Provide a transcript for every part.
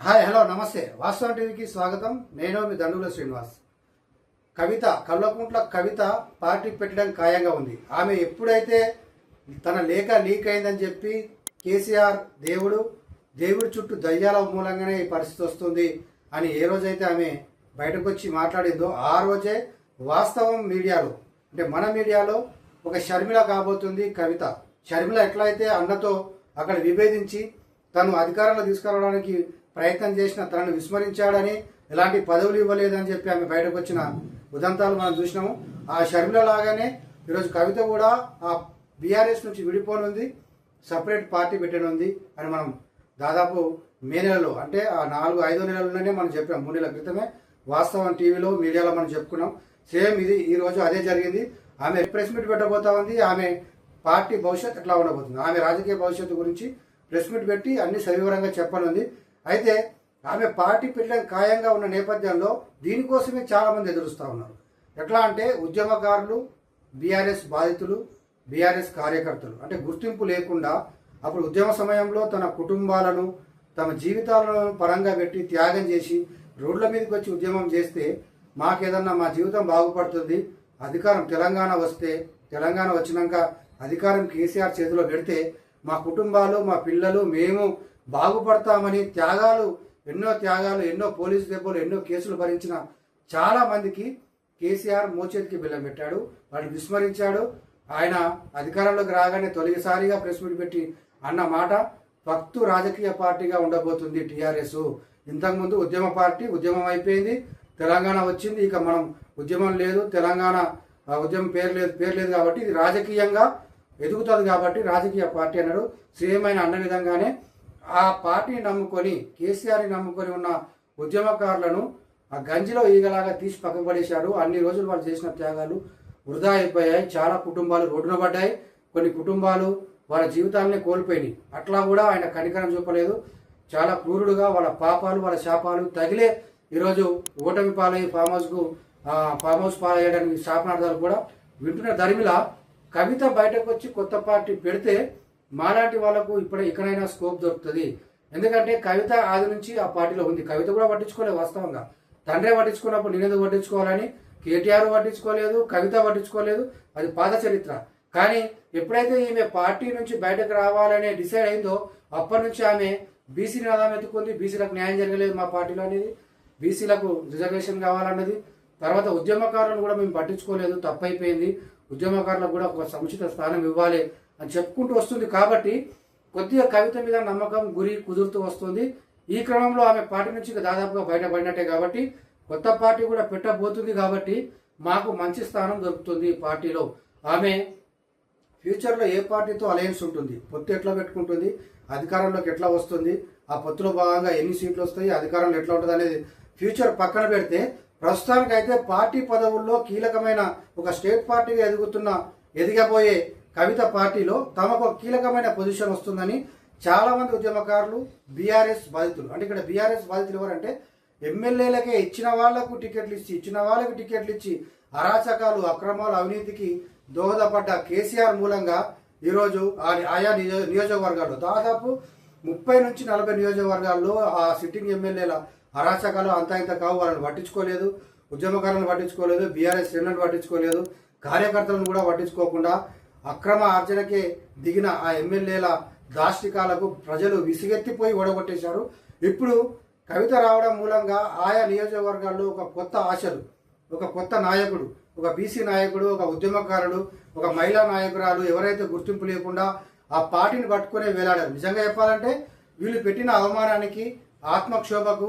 Hi hello నమస్తే. వాస్తవం టీవీకి స్వాగతం. నేను మీ దండుల శ్రీనివాస్. కవిత కల్వకుంట్ల కవిత పార్టీ పెట్టడం ఖాయంగా ఉంది. ఆమె ఎప్పుడైతే తన లేఖ లీక్ అయిందని చెప్పి కేసీఆర్ దేవుడు దేవుడి చుట్టూ దయ్యాల మూలంగానే ఈ పరిస్థితి వస్తుంది అని ఏ రోజైతే ఆమె బయటకు వచ్చి మాట్లాడిందో ఆ రోజే వాస్తవం మీడియాలో అంటే మన మీడియాలో ఒక షర్మిల కాబోతుంది కవిత. షర్మిల ఎట్లయితే అన్నతో అక్కడ విభేదించి తను అధికారంలో తీసుకురావడానికి ప్రయత్నం చేసిన తనను విస్మరించాడని ఎలాంటి పదవులు ఇవ్వలేదని చెప్పి ఆమె బయటకు వచ్చిన ఉదంతాలు మనం చూసినాము. ఆ షర్మిల లాగానే ఈరోజు కవిత కూడా ఆ బీఆర్ఎస్ నుంచి విడిపోనుంది సపరేట్ పార్టీ పెట్టనుంది అని మనం దాదాపు మే నెలలో అంటే ఆ నాలుగు ఐదో నెలల్లోనే మనం చెప్పాం. మూడు నెలల క్రితమే వాస్తవం టీవీలో మీడియాలో మనం చెప్పుకున్నాం. సేమ్ ఇది ఈరోజు అదే జరిగింది. ఆమె ప్రెస్ మీట్ పెట్టబోతా ఉంది. ఆమె పార్టీ భవిష్యత్ ఎట్లా ఉండబోతుంది? ఆమె రాజకీయ భవిష్యత్తు గురించి ప్రెస్ మీట్ పెట్టి అన్ని సవివరంగా చెప్పనుంది. అయితే ఆమె పార్టీ పెట్టడం ఖాయంగా ఉన్న నేపథ్యంలో దీనికోసమే చాలామంది ఎదురుస్తూ ఉన్నారు. ఎట్లా అంటే ఉద్యమకారులు బీఆర్ఎస్ బాధితులు బీఆర్ఎస్ కార్యకర్తలు. అంటే గుర్తింపు లేకుండా అప్పుడు ఉద్యమ సమయంలో తన కుటుంబాలను తమ జీవితాలను పరంగా పెట్టి త్యాగం చేసి రోడ్ల మీదకి వచ్చి ఉద్యమం చేస్తే మాకేదన్నా మా జీవితం బాగుపడుతుంది అధికారం తెలంగాణ వస్తే తెలంగాణ వచ్చినాక అధికారం కేసీఆర్ చేతిలో పెడితే మా కుటుంబాలు మా పిల్లలు మేము బాగుపడతామని త్యాగాలు ఎన్నో త్యాగాలు ఎన్నో పోలీసు దెబ్బలు ఎన్నో కేసులు భరించిన చాలా మందికి కేసీఆర్ మోచేతికి బిల్లం పెట్టాడు. వాడిని విస్మరించాడు. ఆయన అధికారంలోకి రాగానే తొలిసారిగా ప్రెస్ మీట్ పెట్టి అన్న మాట భక్తు రాజకీయ పార్టీగా ఉండబోతుంది టీఆర్ఎస్. ఇంతకుముందు ఉద్యమ పార్టీ ఉద్యమం అయిపోయింది. తెలంగాణ వచ్చింది. ఇక మనం ఉద్యమం లేదు. తెలంగాణ ఉద్యమం పేరు లేదు పేరు లేదు కాబట్టి ఇది రాజకీయంగా ఎదుగుతుంది కాబట్టి రాజకీయ పార్టీ అన్నాడు. శ్రేయమైన అన్న విధంగానే ఆ పార్టీని నమ్ముకొని కేసీఆర్ని నమ్ముకొని ఉన్న ఉద్యమకారులను ఆ గంజిలో ఈగలాగా తీసి పక్కకు అన్ని రోజులు వాళ్ళు చేసిన త్యాగాలు వృధా అయిపోయాయి. చాలా కుటుంబాలు రోడ్డున పడ్డాయి. కొన్ని కుటుంబాలు వాళ్ళ జీవితాలనే కోల్పోయినాయి. అట్లా కూడా ఆయన కనికరం చూపలేదు. చాలా క్రూరుడుగా వాళ్ళ పాపాలు వాళ్ళ శాపాలు తగిలే ఈరోజు ఓటమి పాలై ఫామ్ హౌస్కు ఫామ్ హౌస్ పాలయ్యడానికి శాపనార్థాలు కూడా వింటున్న దరిమిలా కవిత బయటకు వచ్చి కొత్త పార్టీ పెడితే మాలాంటి వాళ్ళకు ఇప్పుడు ఎక్కడైనా స్కోప్ దొరుకుతుంది. ఎందుకంటే కవిత ఆది నుంచి ఆ పార్టీలో ఉంది. కవిత కూడా పట్టించుకోలేదు వాస్తవంగా. తండ్రి పట్టించుకున్నప్పుడు నేనేదో పట్టించుకోవాలని కేటీఆర్ పట్టించుకోలేదు కవిత పట్టించుకోలేదు. అది పాత చరిత్ర. కానీ ఎప్పుడైతే ఈమె పార్టీ నుంచి బయటకు రావాలనే డిసైడ్ అయిందో అప్పటి నుంచి ఆమె బీసీ నినాదం ఎత్తుకుంది. బీసీలకు న్యాయం జరగలేదు మా పార్టీలో అనేది. బీసీలకు రిజర్వేషన్ కావాలన్నది. తర్వాత ఉద్యమకారులను కూడా మేము పట్టించుకోలేదు. తప్పైపోయింది. ఉద్యమకారులకు కూడా ఒక సముచిత స్థానం ఇవ్వాలి అని చెప్పుకుంటూ వస్తుంది. కాబట్టి కొద్దిగా కవిత మీద నమ్మకం గురి కుదురుతూ వస్తుంది. ఈ క్రమంలో ఆమె పార్టీ నుంచి దాదాపుగా బయటపడినట్టే కాబట్టి కొత్త పార్టీ కూడా పెట్టబోతుంది కాబట్టి మాకు మంచి స్థానం దొరుకుతుంది పార్టీలో. ఆమె ఫ్యూచర్లో ఏ పార్టీతో అలయన్స్ ఉంటుంది? పొత్తు ఎట్లా పెట్టుకుంటుంది? అధికారంలోకి ఎట్లా వస్తుంది? ఆ పొత్తులో భాగంగా ఎన్ని సీట్లు వస్తాయి? అధికారంలో ఎట్లా ఉంటుంది అనేది ఫ్యూచర్ పక్కన పెడితే ప్రస్తుతానికైతే పార్టీ పదవుల్లో కీలకమైన ఒక స్టేట్ పార్టీగా ఎదుగుతున్న ఎదిగబోయే కవిత పార్టీలో తమకు కీలకమైన పొజిషన్ వస్తుందని చాలా మంది ఉద్యమకారులు బీఆర్ఎస్ బాధితులు. అంటే ఇక్కడ బీఆర్ఎస్ బాధితులు ఎవరంటే ఎమ్మెల్యేలకే ఇచ్చిన వాళ్ళకు టికెట్లు ఇచ్చి ఇచ్చిన వాళ్ళకు టికెట్లు ఇచ్చి అరాచకాలు అక్రమాలు అవినీతికి దోహదపడ్డ కేసీఆర్ మూలంగా ఈరోజు ఆ- ఆయా నియోజకవర్గాల్లో. దాదాపు ముప్పై నుంచి నలభై నియోజకవర్గాల్లో ఆ సిట్టింగ్ ఎమ్మెల్యేల అరాచకాలు అంతా ఇంత కావు వాళ్ళని పట్టించుకోలేదు. ఉద్యమకారులను పట్టించుకోలేదు బీఆర్ఎస్ శ్రేణులను పట్టించుకోలేదు. కార్యకర్తలను కూడా పట్టించుకోకుండా అక్రమ ఆర్జనకే దిగిన ఆ ఎమ్మెల్యేల దాష్టికాలకు ప్రజలు విసిగెత్తిపోయి ఓడగొట్టేశారు. ఇప్పుడు కవిత రావడం మూలంగా ఆయా నియోజకవర్గాల్లో ఒక కొత్త ఆశలు ఒక కొత్త నాయకుడు ఒక బీసీ నాయకుడు ఒక ఉద్యమకారుడు ఒక మహిళా నాయకురాలు ఎవరైతే గుర్తింపు లేకుండా ఆ పార్టీని పట్టుకునే వేలాడారు. నిజంగా చెప్పాలంటే వీళ్ళు పెట్టిన అవమానానికి ఆత్మక్షోభకు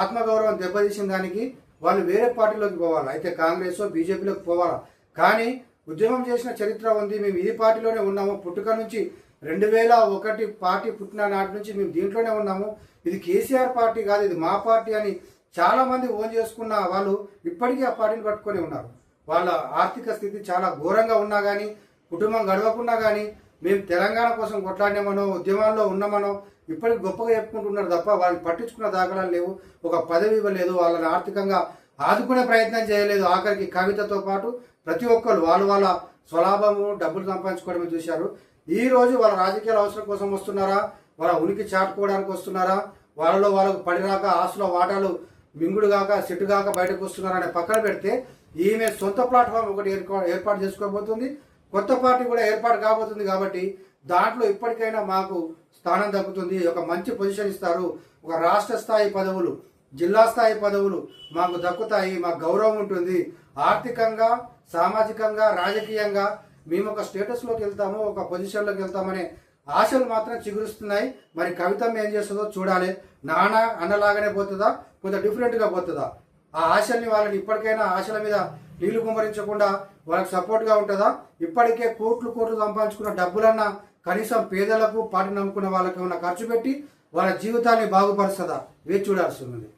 ఆత్మగౌరవం దెబ్బతీసిన దానికి వాళ్ళు వేరే పార్టీలోకి పోవాలి? అయితే కాంగ్రెస్ బీజేపీలోకి పోవాలా? కానీ ఉద్యమం చేసిన చరిత్ర ఉంది. మేము ఈ పార్టీలోనే ఉన్నాము. పుట్టుక నుంచి రెండు వేల ఒకటి పార్టీ పుట్టిన నాటి నుంచి మేము దీంట్లోనే ఉన్నాము. ఇది కేసీఆర్ పార్టీ కాదు ఇది మా పార్టీ అని చాలా మంది ఓన్ చేసుకున్న వాళ్ళు ఇప్పటికీ ఆ పార్టీని పట్టుకొని ఉన్నారు. వాళ్ళ ఆర్థిక స్థితి చాలా ఘోరంగా ఉన్నా కానీ కుటుంబం గడవకున్నా కానీ మేము తెలంగాణ కోసం కొట్లాడినామనో ఉద్యమాల్లో ఉన్నామనో ఇప్పటికి గొప్పగా చెప్పుకుంటున్నారు తప్ప వాళ్ళని పట్టించుకున్న దాఖలాలు లేవు. ఒక పదవి ఇవ్వలేదు. వాళ్ళని ఆర్థికంగా ఆదుకునే ప్రయత్నం చేయలేదు. ఆఖరికి కవితతో పాటు ప్రతి ఒక్కరు వాళ్ళు వాళ్ళ స్వలాభము డబ్బులు సంపాదించుకోవడమే చూశారు. ఈ రోజు వాళ్ళ రాజకీయాల అవసరం కోసం వస్తున్నారా? వాళ్ళ ఉనికి చాటుకోవడానికి వస్తున్నారా? వాళ్ళలో వాళ్ళకు పడిరాక ఆస్తుల వాటాలు మింగుడు కాక సెట్టు కాక బయటకు వస్తున్నారనే పక్కన పెడితే ఈమె సొంత ప్లాట్ఫామ్ ఒకటి ఏర్పాటు చేసుకోబోతుంది. కొత్త పార్టీ కూడా ఏర్పాటు కాబోతుంది కాబట్టి దాంట్లో ఇప్పటికైనా మాకు స్థానం దక్కుతుంది. ఒక మంచి పొజిషన్ ఇస్తారు. ఒక రాష్ట్ర స్థాయి పదవులు జిల్లా స్థాయి పదవులు మాకు దక్కుతాయి మాకు గౌరవం ఉంటుంది. ఆర్థికంగా సామాజికంగా రాజకీయంగా మేము ఒక స్టేటస్లోకి వెళ్తాము ఒక పొజిషన్లోకి వెళ్తామనే ఆశలు మాత్రం చిగురుస్తున్నాయి. మరి కవితం ఏం చేస్తుందో చూడాలి. నాన్న అన్నలాగానే పోతుందా? కొంత డిఫరెంట్గా పోతుందా? ఆ ఆశల్ని వాళ్ళని ఇప్పటికైనా ఆశల మీద నీళ్ళు కుమరించకుండా వాళ్ళకి సపోర్ట్గా ఉంటుందా? ఇప్పటికే కోట్లు కోట్లు సంపాదించుకున్న డబ్బులన్నా కనీసం పేదలకు పాటి నమ్ముకున్న వాళ్ళకి ఏమైనా ఖర్చు పెట్టి వాళ్ళ జీవితాన్ని బాగుపరుస్తుందా? వేచి చూడాల్సి ఉంది